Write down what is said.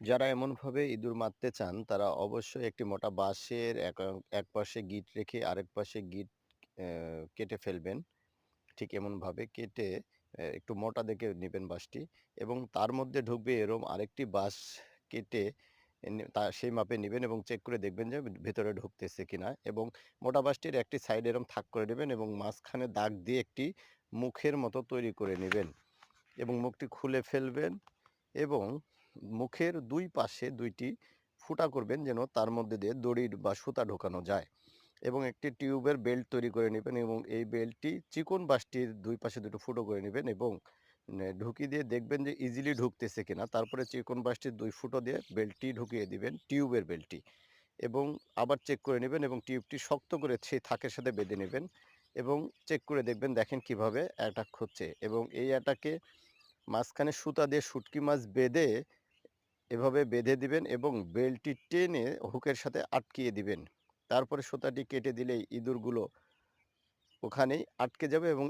যারা এমনভাবে ইঁদুর মারতে চান, তারা অবশ্যই একটি মোটা বাঁশের এক এক পাশে গিঁট রেখে আরেক পাশে গিঁট কেটে ফেলবেন। ঠিক এমনভাবে কেটে একটু মোটা দেখে নেবেন বাঁশটি এবং তার মধ্যে ঢুকবে এরকম আরেকটি বাঁশ কেটে তা, সেই মাপে নিবেন এবং চেক করে দেখবেন যে ভেতরে ঢুকতেছে কিনা এবং মোটা বাঁশটির একটি সাইড এরকম থাক করে নেবেন এবং মাঝখানে দাগ দিয়ে একটি মুখের মতো তৈরি করে নেবেন এবং মুখটি খুলে ফেলবেন এবং মুখের দুই পাশে দুইটি ফুটা করবেন যেন তার মধ্যে দিয়ে দড়ির বা সুতা ঢোকানো যায় এবং একটি টিউবের বেল্ট তৈরি করে নেবেন এবং এই বেল্টটি চিকন বাঁশটির দুই পাশে দুটো ফুটো করে নেবেন এবং নে ঢুকিয়ে দিয়ে দেখবেন যে ইজিলি ঢুকতেছে কিনা। তারপরে চিকন বাঁশটির দুই ফুটো দিয়ে বেল্টটি ঢুকিয়ে দিবেন, টিউবের বেল্টটি এবং আবার চেক করে নেবেন এবং টিউবটি শক্ত করে সেই থাকের সাথে বেঁধে নেবেন এবং চেক করে দেখবেন দেখেন কীভাবে অ্যাটাক হচ্ছে এবং এই অ্যাটাকে মাঝখানে সুতা দিয়ে শুটকি মাছ বেঁধে এভাবে বেঁধে দিবেন এবং বেলটি টেনে হুকের সাথে আটকিয়ে দিবেন। তারপরে সুতাটি কেটে দিলেই ইঁদুরগুলো ওখানেই আটকে যাবে এবং